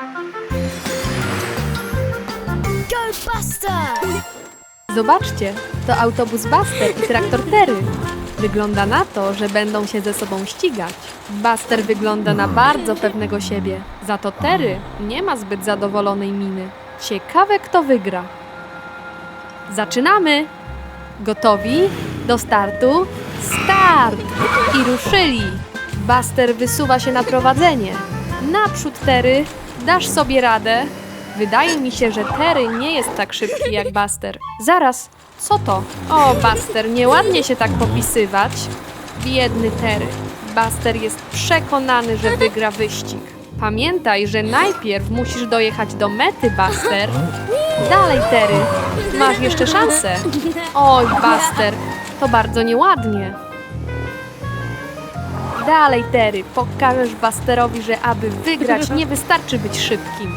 Go Buster! Zobaczcie, to autobus Buster i traktor Terry. Wygląda na to, że będą się ze sobą ścigać. Buster wygląda na bardzo pewnego siebie, za to Terry nie ma zbyt zadowolonej miny. Ciekawe, kto wygra. Zaczynamy! Gotowi? Do startu? Start! I ruszyli! Buster wysuwa się na prowadzenie. Naprzód, Terry! Dasz sobie radę? Wydaje mi się, że Terry nie jest tak szybki jak Buster. Zaraz, co to? O, Buster, nieładnie się tak popisywać. Biedny Terry. Buster jest przekonany, że wygra wyścig. Pamiętaj, że najpierw musisz dojechać do mety, Buster. Dalej, Terry. Masz jeszcze szansę. Oj, Buster, to bardzo nieładnie. Dalej, Terry. Pokażesz Busterowi, że aby wygrać, nie wystarczy być szybkim.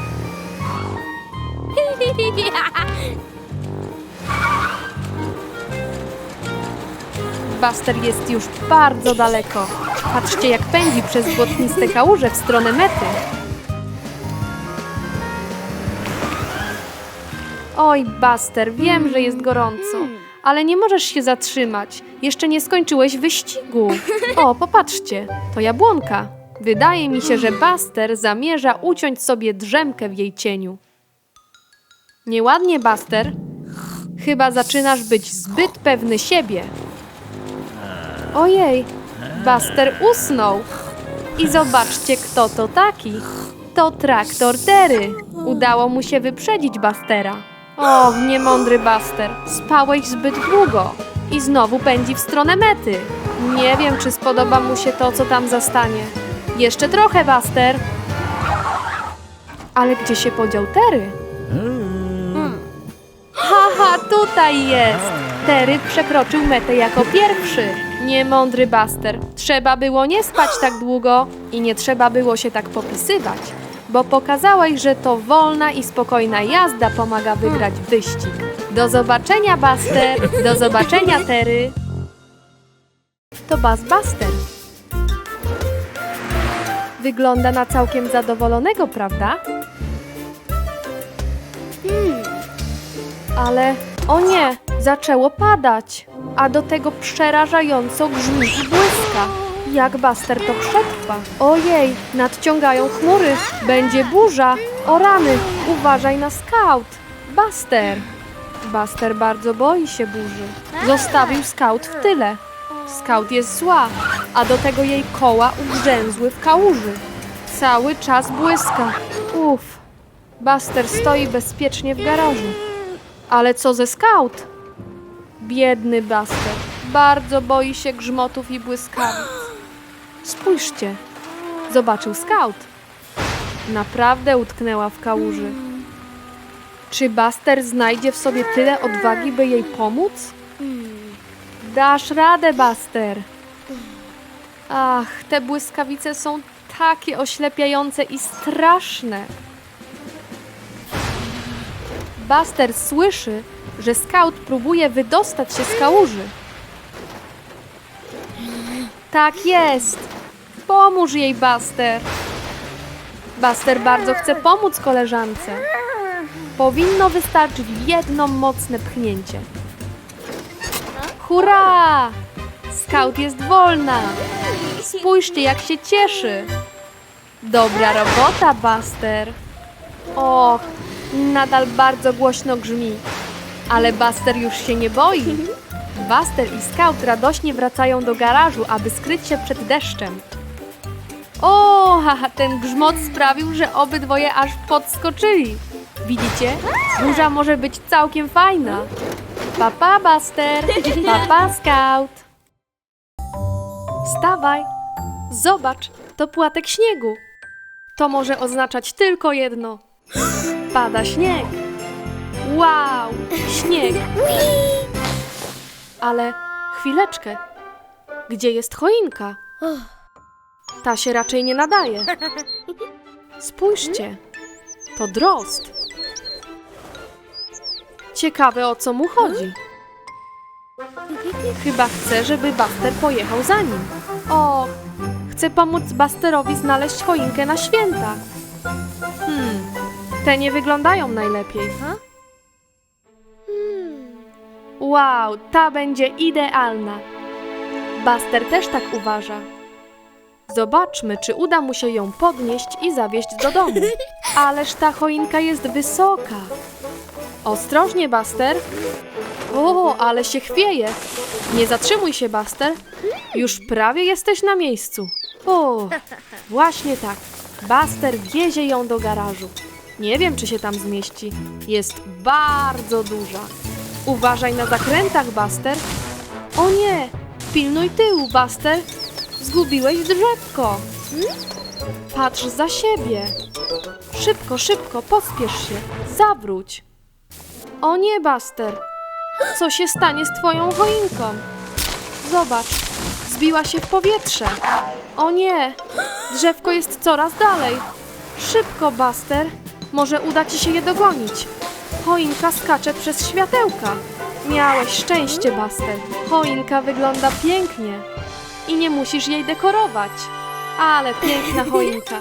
Buster jest już bardzo daleko. Patrzcie, jak pędzi przez błotniste kałuże w stronę mety. Oj, Buster, wiem, że jest gorąco, ale nie możesz się zatrzymać. Jeszcze nie skończyłeś wyścigu. O, popatrzcie, to jabłonka. Wydaje mi się, że Buster zamierza uciąć sobie drzemkę w jej cieniu. Nieładnie, Buster. Chyba zaczynasz być zbyt pewny siebie. Ojej, Buster usnął. I zobaczcie, kto to taki. To traktor Terry. Udało mu się wyprzedzić Bustera. O, niemądry Buster. Spałeś zbyt długo. I znowu pędzi w stronę mety. Nie wiem, czy spodoba mu się to, co tam zastanie. Jeszcze trochę, Buster. Ale gdzie się podział Terry? Haha, tutaj jest! Terry przekroczył metę jako pierwszy. Niemądry Buster. Trzeba było nie spać tak długo i nie trzeba było się tak popisywać, bo pokazałeś, że to wolna i spokojna jazda pomaga wygrać wyścig. Do zobaczenia, Buster! Do zobaczenia, Terry! To Buzz Buster. Wygląda na całkiem zadowolonego, prawda? Ale o nie, zaczęło padać, a do tego przerażająco grzmi i błyska. Jak Buster to przetrwa? Ojej, nadciągają chmury, będzie burza. O rany, uważaj na scout. Buster. Buster bardzo boi się burzy. Zostawił scout w tyle. Scout jest zła, a do tego jej koła ugrzęzły w kałuży. Cały czas błyska. Uff. Buster stoi bezpiecznie w garażu. Ale co ze scout? Biedny Buster. Bardzo boi się grzmotów i błyskawic. Spójrzcie. Zobaczył scout. Naprawdę utknęła w kałuży. Czy Buster znajdzie w sobie tyle odwagi, by jej pomóc? Dasz radę, Buster. Ach, te błyskawice są takie oślepiające i straszne. Buster słyszy, że scout próbuje wydostać się z kałuży. Tak jest. Pomóż jej, Buster. Buster bardzo chce pomóc koleżance. Powinno wystarczyć jedno mocne pchnięcie. Hurra! Scout jest wolna. Spójrzcie, jak się cieszy. Dobra robota, Buster. Och, nadal bardzo głośno grzmi. Ale Buster już się nie boi. Buster i Scout radośnie wracają do garażu, aby skryć się przed deszczem. O, haha, ten grzmot sprawił, że obydwoje aż podskoczyli. Widzicie? Burza może być całkiem fajna. Papa, Buster. Papa, Scout. Stawaj. Zobacz, to płatek śniegu. To może oznaczać tylko jedno. Pada śnieg. Wow, śnieg. Ale chwileczkę. Gdzie jest choinka? Ta się raczej nie nadaje. Spójrzcie, to drozd. Ciekawe o co mu chodzi. Chyba chce, żeby Buster pojechał za nim. O, chce pomóc Busterowi znaleźć choinkę na święta. Hmm, Te nie wyglądają najlepiej. Wow, ta będzie idealna. Buster też tak uważa. Zobaczmy, czy uda mu się ją podnieść i zawieźć do domu. Ależ ta choinka jest wysoka. Ostrożnie, Buster. O, ale się chwieje. Nie zatrzymuj się, Buster. Już prawie jesteś na miejscu. O, właśnie tak. Buster wiezie ją do garażu. Nie wiem, czy się tam zmieści. Jest bardzo duża. Uważaj na zakrętach, Buster. O nie! Pilnuj tyłu, Buster. Zgubiłeś drzewko. Patrz za siebie. Szybko, szybko, pospiesz się. Zawróć. O nie, Buster. Co się stanie z twoją choinką? Zobacz, zbiła się w powietrze. O nie, drzewko jest coraz dalej. Szybko, Buster. Może uda ci się je dogonić. Choinka skacze przez światełka. Miałeś szczęście, Buster. Choinka wygląda pięknie. I nie musisz jej dekorować. Ale piękna choinka.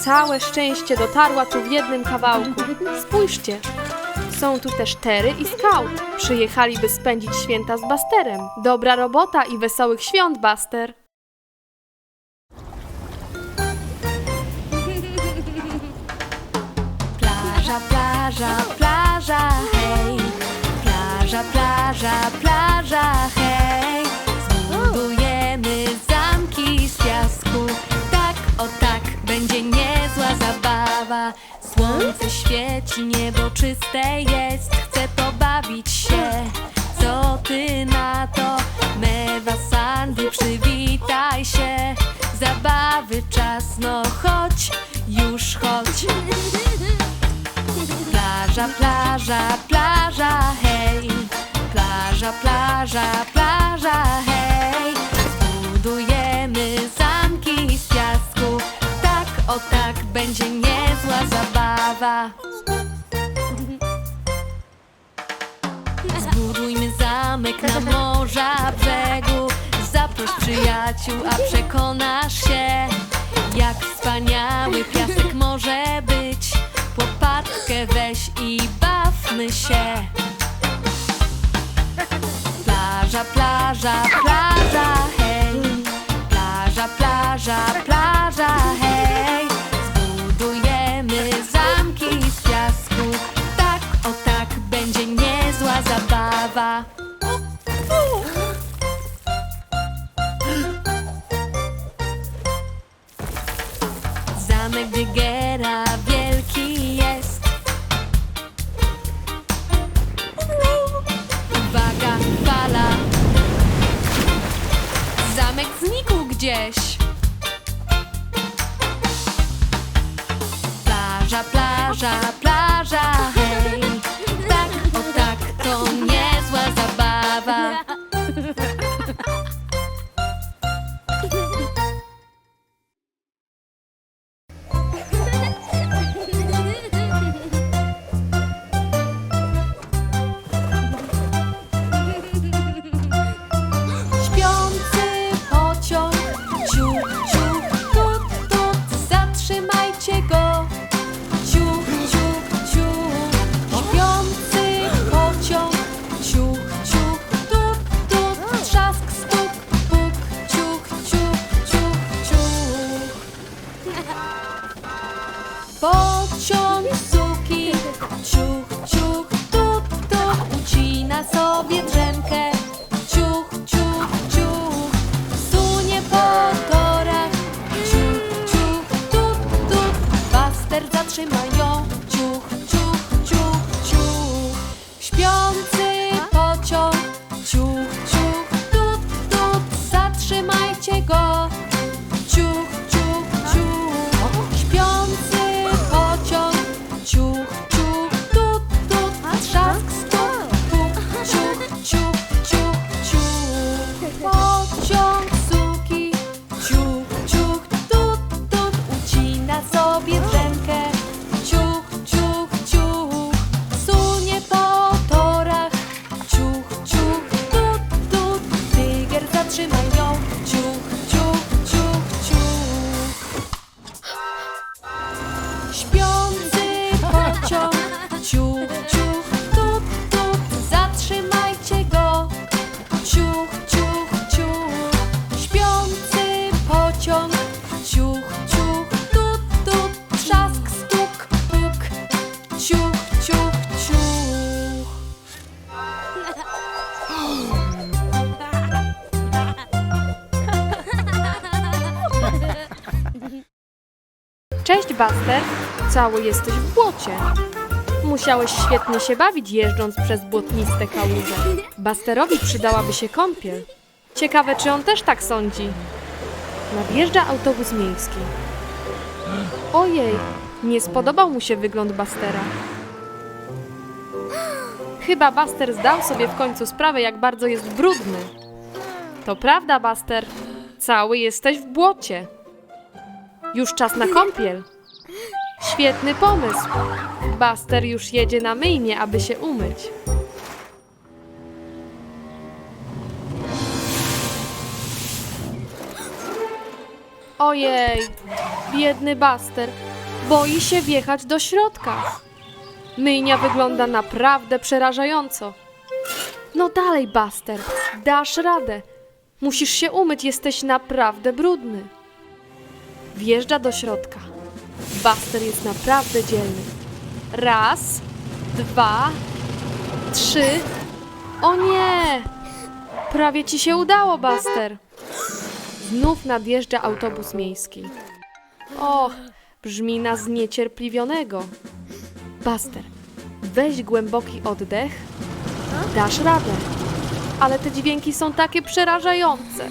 Całe szczęście dotarła tu w jednym kawałku. Spójrzcie. Są tu też Terry i Scout. Przyjechali, by spędzić święta z Busterem. Dobra robota i wesołych świąt, Buster. Plaża, plaża, plaża, Słońce świeci, niebo czyste jest. Chcę pobawić się. Co ty na to? Mewa Sandy, przywitaj się. Zabawy czas, no chodź, już chodź. Plaża, plaża, plaża, hej. Plaża, plaża, plaża, hej. O tak, będzie niezła zabawa. Zbudujmy zamek na morza brzegu. Zaproś przyjaciół, a przekonasz się, jak wspaniały piasek może być. Łopatkę weź i bawmy się. Plaża, plaża, plaża, hej. Plaża, plaża, plaża, hej. Cały jesteś w błocie. Musiałeś świetnie się bawić jeżdżąc przez błotniste kałuże. Busterowi przydałaby się kąpiel. Ciekawe, czy on też tak sądzi. Nadjeżdża autobus miejski. Ojej, nie spodobał mu się wygląd Bustera. Chyba Buster zdał sobie w końcu sprawę, jak bardzo jest brudny. To prawda, Buster. Cały jesteś w błocie. Już czas na kąpiel. Świetny pomysł. Buster już jedzie na myjnie, aby się umyć. Ojej, biedny Buster. Boi się wjechać do środka. Myjnia wygląda naprawdę przerażająco. No dalej, Buster, dasz radę. Musisz się umyć, jesteś naprawdę brudny. Wjeżdża do środka. Buster jest naprawdę dzielny. Raz, dwa, trzy. O nie! Prawie ci się udało, Buster. Znów nadjeżdża autobus miejski. Och, brzmi na zniecierpliwionego. Buster, weź głęboki oddech. Dasz radę. Ale te dźwięki są takie przerażające.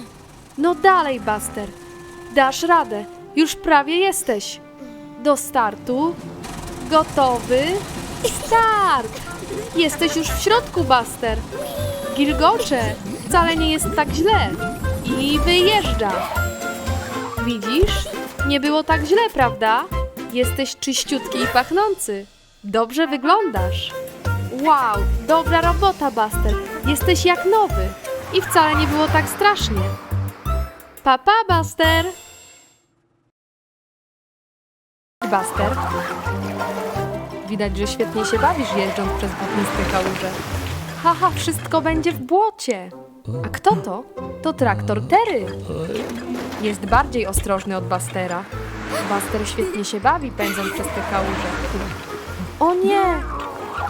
No dalej, Buster. Dasz radę. Już prawie jesteś. Do startu. Gotowy. Start! Jesteś już w środku, Buster. Gilgocze, wcale nie jest tak źle. I wyjeżdża. Widzisz? Nie było tak źle, prawda? Jesteś czyściutki i pachnący. Dobrze wyglądasz. Wow, dobra robota, Buster. Jesteś jak nowy. I wcale nie było tak strasznie. Papa, Buster! Buster. Widać, że świetnie się bawisz jeżdżąc przez błotniste kałuże. Haha, wszystko będzie w błocie. A kto to? To traktor Terry. Jest bardziej ostrożny od Bustera. Buster świetnie się bawi pędząc przez te kałuże. O nie!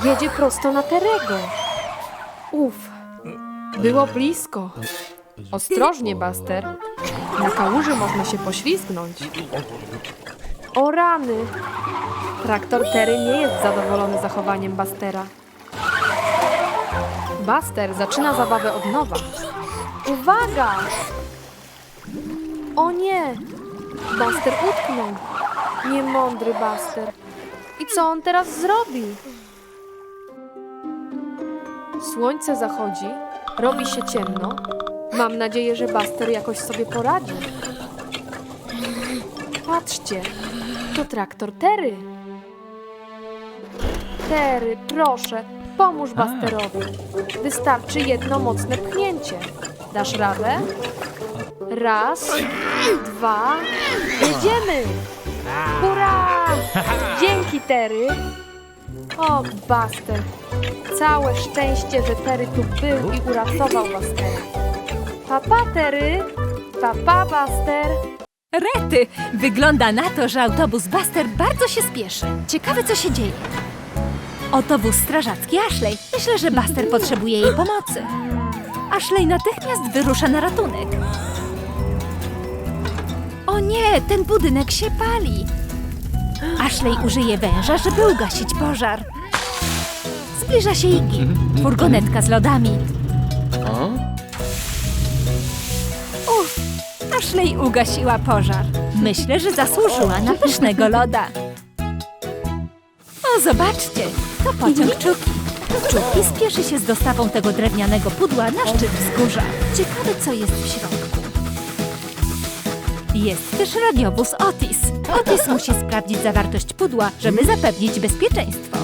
Jedzie prosto na Terego. Uf, było blisko. Ostrożnie, Buster. Na kałuży można się poślizgnąć. O rany! Traktor Terry nie jest zadowolony zachowaniem Bustera. Buster zaczyna zabawę od nowa. Uwaga! O nie! Buster utknął. Niemądry Buster. I co on teraz zrobi? Słońce zachodzi, robi się ciemno. Mam nadzieję, że Buster jakoś sobie poradzi. Patrzcie, to traktor Terry. Terry, proszę, pomóż Busterowi. Wystarczy jedno mocne pchnięcie. Dasz radę? Raz, dwa, jedziemy! Hurra! Dzięki, Terry! O, Buster! Całe szczęście, że Terry tu był i uratował Bustera. Papa, Terry! Papa, Buster! Rety! Wygląda na to, że autobus Buster bardzo się spieszy. Ciekawe, co się dzieje. Oto wóz strażacki Ashley. Myślę, że Buster potrzebuje jej pomocy. Ashley natychmiast wyrusza na ratunek. O nie, ten budynek się pali. Ashley użyje węża, żeby ugasić pożar. Zbliża się Iggy, furgonetka z lodami. Ashley ugasiła pożar. Myślę, że zasłużyła na pysznego loda. O, zobaczcie, to pociąg Czuki. Czuki spieszy się z dostawą tego drewnianego pudła na szczyt wzgórza. Ciekawe, co jest w środku. Jest też radiowóz Otis. Otis musi sprawdzić zawartość pudła, żeby zapewnić bezpieczeństwo.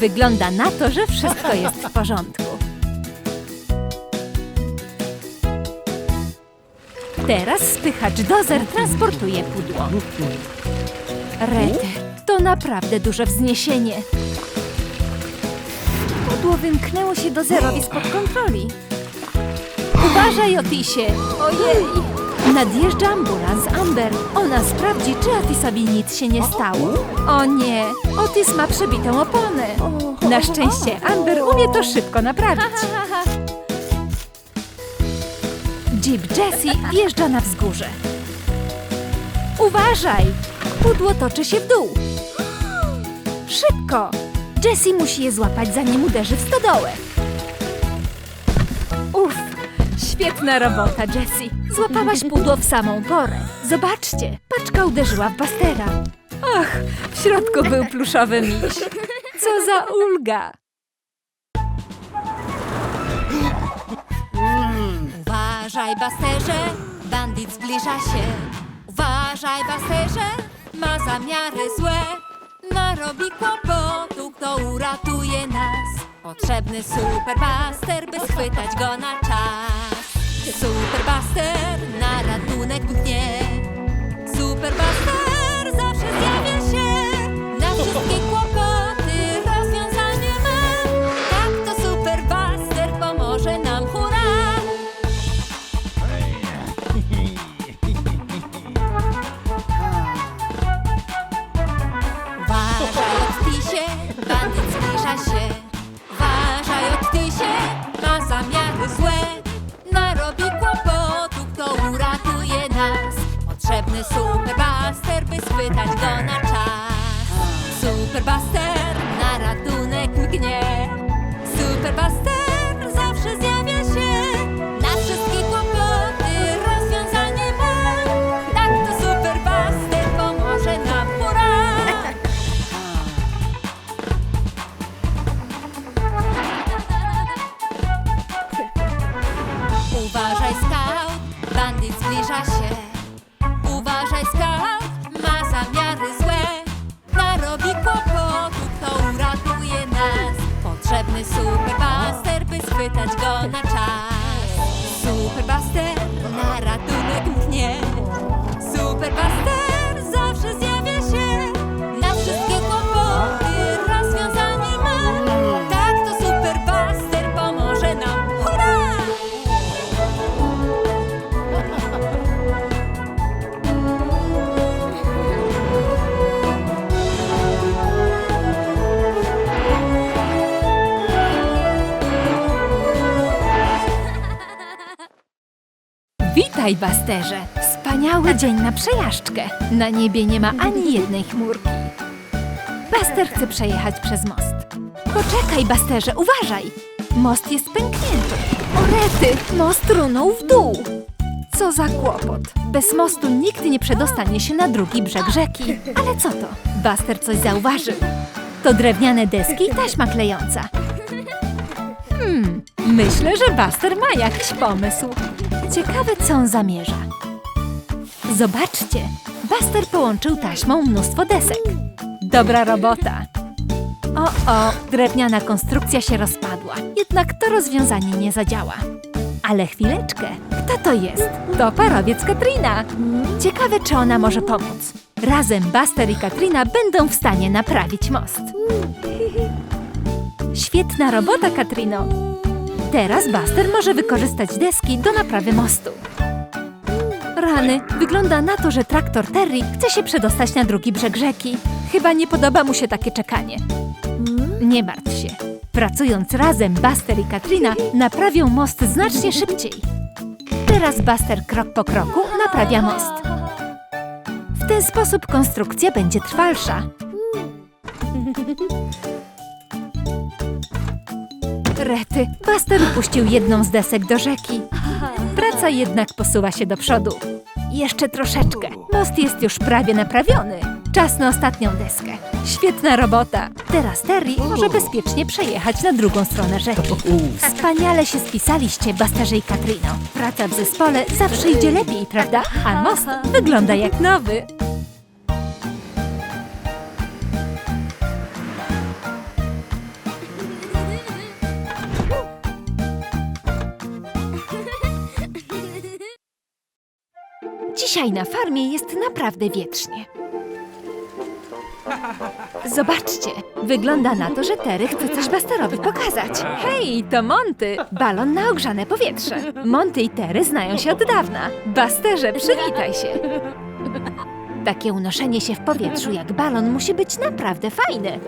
Wygląda na to, że wszystko jest w porządku. Teraz spychacz dozer transportuje pudło. Rety, to naprawdę duże wzniesienie. Pudło wymknęło się dozerowi spod kontroli. Uważaj, Otisie! Ojej! Nadjeżdża ambulans Amber. Ona sprawdzi, czy Otisowi nic się nie stało. O nie! Otis ma przebitą oponę. Na szczęście Amber umie to szybko naprawić. Jeep Jessie wjeżdża na wzgórze. Uważaj! Pudło toczy się w dół. Szybko! Jessie musi je złapać, zanim uderzy w stodołę. Uff, świetna robota, Jessie. Złapałaś pudło w samą porę. Zobaczcie, paczka uderzyła w Bastera. Ach, w środku był pluszowy miś. Co za ulga! Uważaj, Basterze, bandit zbliża się. Uważaj, Basterze, ma zamiary złe. Narobi kłopotu, kto uratuje nas. Potrzebny super Baster, by schwytać go na czas. Super Baster na ratunek mknie. Super Baster zawsze zjawia się. Na wszystkie zbliża się. Uważaj, odtysie, ma zamiary złe. Narobi kłopotu, kto uratuje nas. Potrzebny superbuster, by schwytać go na czas. Superbuster na ratunek mgnie. Superbuster Potrzebny superbuster, by schwytać go na Witaj, Basterze! Wspaniały dzień na przejażdżkę. Na niebie nie ma ani jednej chmurki. Baster chce przejechać przez most. Poczekaj, Basterze, uważaj! Most jest pęknięty. O rety, most runął w dół. Co za kłopot. Bez mostu nikt nie przedostanie się na drugi brzeg rzeki. Ale co to? Baster coś zauważył. To drewniane deski i taśma klejąca. Hmm, myślę, że Buster ma jakiś pomysł. Ciekawe, co on zamierza. Zobaczcie, Buster połączył taśmą mnóstwo desek. Dobra robota. O, o, drewniana konstrukcja się rozpadła. Jednak to rozwiązanie nie zadziała. Ale chwileczkę, kto to jest? To parowiec Katrina. Ciekawe, czy ona może pomóc. Razem Buster i Katrina będą w stanie naprawić most. Świetna robota, Katrino. Teraz Buster może wykorzystać deski do naprawy mostu. Rany, wygląda na to, że traktor Terry chce się przedostać na drugi brzeg rzeki. Chyba nie podoba mu się takie czekanie. Nie martw się. Pracując razem, Buster i Katrina naprawią most znacznie szybciej. Teraz Buster krok po kroku naprawia most. W ten sposób konstrukcja będzie trwalsza. Rety, Buster upuścił jedną z desek do rzeki. Praca jednak posuwa się do przodu. Jeszcze troszeczkę. Most jest już prawie naprawiony. Czas na ostatnią deskę. Świetna robota. Teraz Terry może bezpiecznie przejechać na drugą stronę rzeki. Wspaniale się spisaliście, Busterze i Katrino. Praca w zespole zawsze idzie lepiej, prawda? A most wygląda jak nowy. Dzisiaj na farmie jest naprawdę wietrznie. Zobaczcie, wygląda na to, że Terry chce coś Busterowi pokazać. Hej, to Monty, balon na ogrzane powietrze. Monty i Terry znają się od dawna. Busterze, przywitaj się. Takie unoszenie się w powietrzu jak balon musi być naprawdę fajne.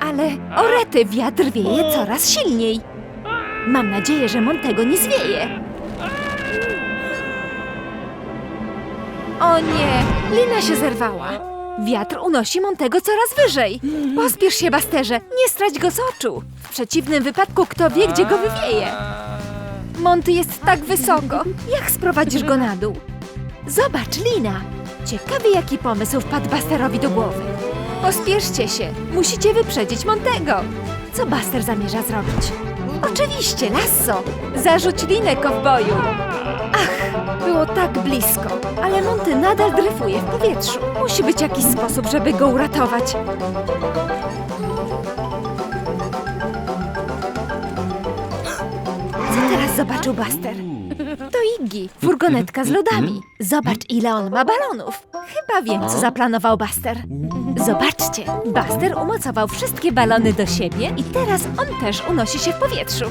Ale orety, wiatr wieje coraz silniej. Mam nadzieję, że Montego nie zwieje. O nie, lina się zerwała. Wiatr unosi Montego coraz wyżej. Pospiesz się, Basterze, nie strać go z oczu. W przeciwnym wypadku kto wie, gdzie go wywieje. Monty jest tak wysoko. Jak sprowadzisz go na dół? Zobacz, lina. Ciekawy, jaki pomysł wpadł Basterowi do głowy. Pospieszcie się, musicie wyprzedzić Montego. Co Buster zamierza zrobić? Oczywiście, lasso. Zarzuć linę, kowboju. Ach, było tak blisko, ale Monty nadal dryfuje w powietrzu. Musi być jakiś sposób, żeby go uratować. Co teraz zobaczył Buster? To Iggy, furgonetka z lodami. Zobacz, ile on ma balonów. Chyba wiem, co zaplanował Buster. Zobaczcie, Buster umocował wszystkie balony do siebie i teraz on też unosi się w powietrzu.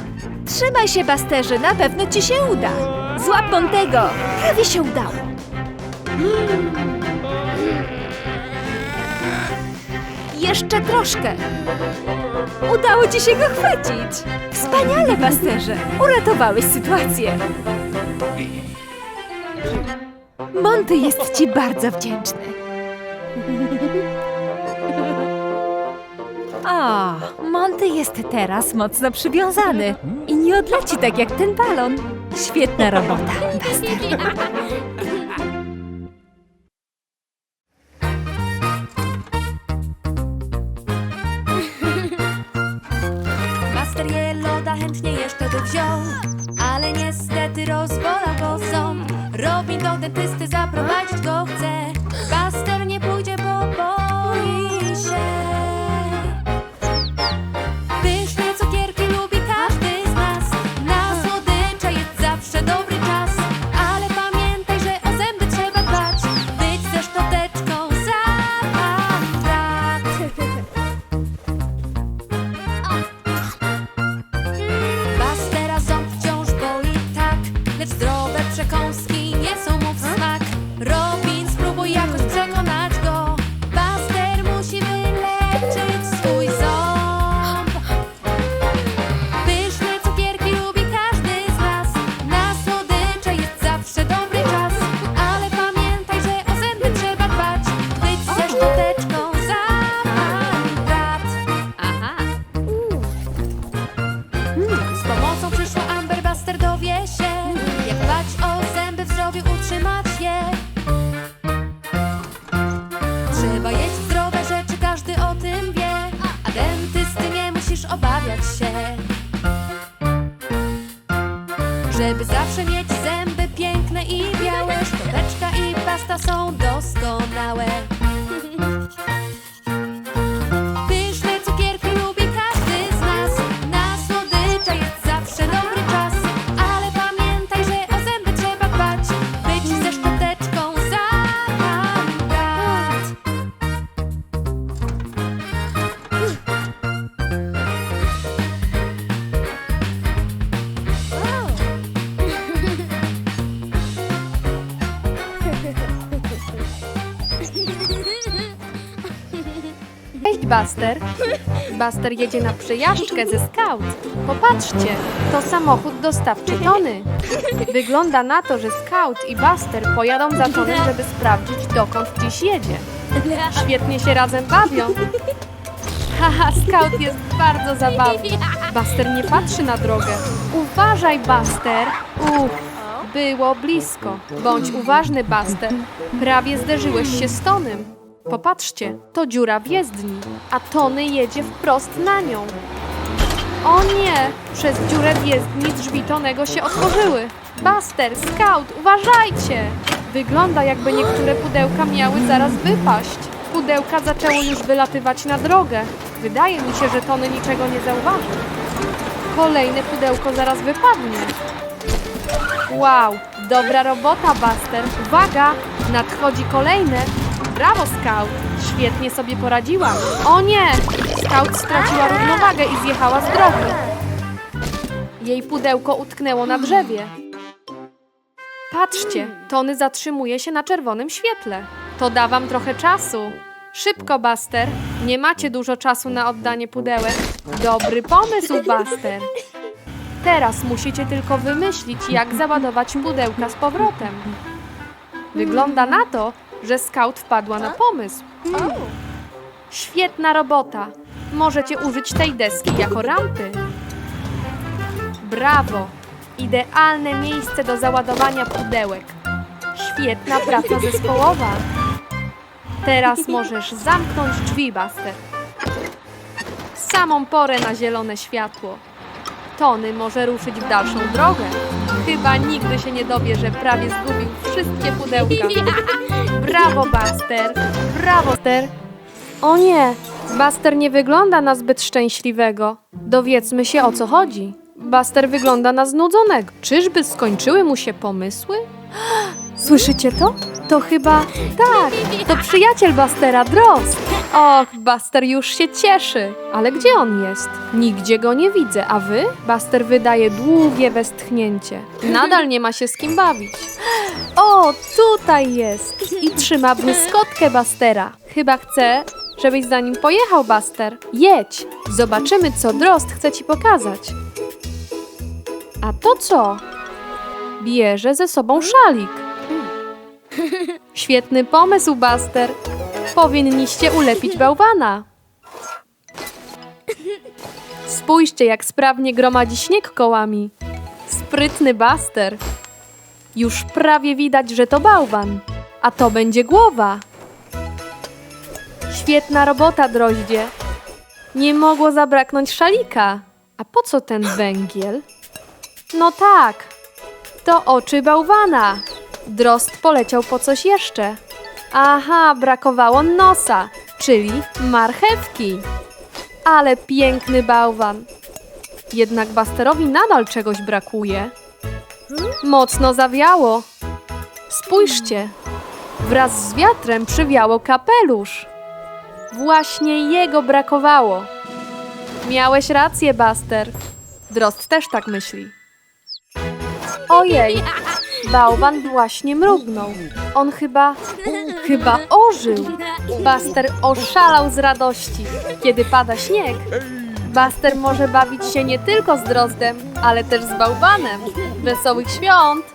Trzymaj się, Busterze, na pewno ci się uda. Złap Montego! Prawie się udało. Jeszcze troszkę. Udało ci się go chwycić. Wspaniale, Busterze. Uratowałeś sytuację. Monty jest ci bardzo wdzięczny. O, Monty jest teraz mocno przywiązany i nie odleci tak jak ten balon. Świetna robota, Buster. Buster. Buster jedzie na przejażdżkę ze Scout. Popatrzcie, to samochód dostawczy Tony. Wygląda na to, że Scout i Buster pojadą za Tony, żeby sprawdzić, dokąd dziś jedzie. Świetnie się razem bawią. Haha, Scout jest bardzo zabawny. Buster nie patrzy na drogę. Uważaj, Buster. Uff, było blisko. Bądź uważny, Buster. Prawie zderzyłeś się z Tonym. Popatrzcie, to dziura w jezdni, a Tony jedzie wprost na nią. O nie! Przez dziurę w jezdni drzwi Tonego się otworzyły. Buster, Scout, uważajcie! Wygląda jakby niektóre pudełka miały zaraz wypaść. Pudełka zaczęły już wylatywać na drogę. Wydaje mi się, że Tony niczego nie zauważy. Kolejne pudełko zaraz wypadnie. Wow, dobra robota, Buster. Uwaga, Nadchodzi kolejne. Brawo, Scout! Świetnie sobie poradziła. O nie! Scout straciła równowagę i zjechała z drogi. Jej pudełko utknęło na drzewie. Patrzcie, Tony zatrzymuje się na czerwonym świetle. To da wam trochę czasu. Szybko, Buster. Nie macie dużo czasu na oddanie pudełek. Dobry pomysł, Buster. Teraz musicie tylko wymyślić, jak załadować pudełka z powrotem. Wygląda na to, że Scout wpadła na pomysł. Świetna robota. Możecie użyć tej deski jako rampy. Brawo! Idealne miejsce do załadowania pudełek. Świetna praca zespołowa. Teraz możesz zamknąć drzwi, Buster. Samą porę na zielone światło. Tony może ruszyć w dalszą drogę. Chyba nigdy się nie dowie, że prawie zgubił wszystkie pudełka. Brawo, Buster! Brawo, Buster! O nie, Buster nie wygląda na zbyt szczęśliwego. Dowiedzmy się o co chodzi. Buster wygląda na znudzonego. Czyżby skończyły mu się pomysły? Słyszycie to? To chyba... Tak, to przyjaciel Bustera, Drost. Och, Buster już się cieszy. Ale gdzie on jest? Nigdzie go nie widzę, a wy? Buster wydaje długie westchnięcie. Nadal nie ma się z kim bawić. O, tutaj jest! I trzyma błyskotkę Bustera. Chyba chce, żebyś za nim pojechał, Buster. Jedź! Zobaczymy, co Drost chce ci pokazać. A to co? Bierze ze sobą szalik. Świetny pomysł, Buster. Powinniście ulepić bałwana. Spójrzcie, jak sprawnie gromadzi śnieg kołami. Sprytny Buster. Już prawie widać, że to bałwan. A to będzie głowa. Świetna robota, droździe. Nie mogło zabraknąć szalika. A po co ten węgiel? No tak, to oczy bałwana. Drost poleciał po coś jeszcze. Aha, brakowało nosa, czyli marchewki. Ale piękny bałwan. Jednak Busterowi nadal czegoś brakuje. Mocno zawiało. Spójrzcie, wraz z wiatrem przywiało kapelusz. Właśnie jego brakowało. Miałeś rację, Buster. Drost też tak myśli. Ojej, bałwan właśnie mrugnął. On chyba, chyba ożył. Buster oszalał z radości. Kiedy pada śnieg, Buster może bawić się nie tylko z drozdem, ale też z bałwanem. Wesołych świąt!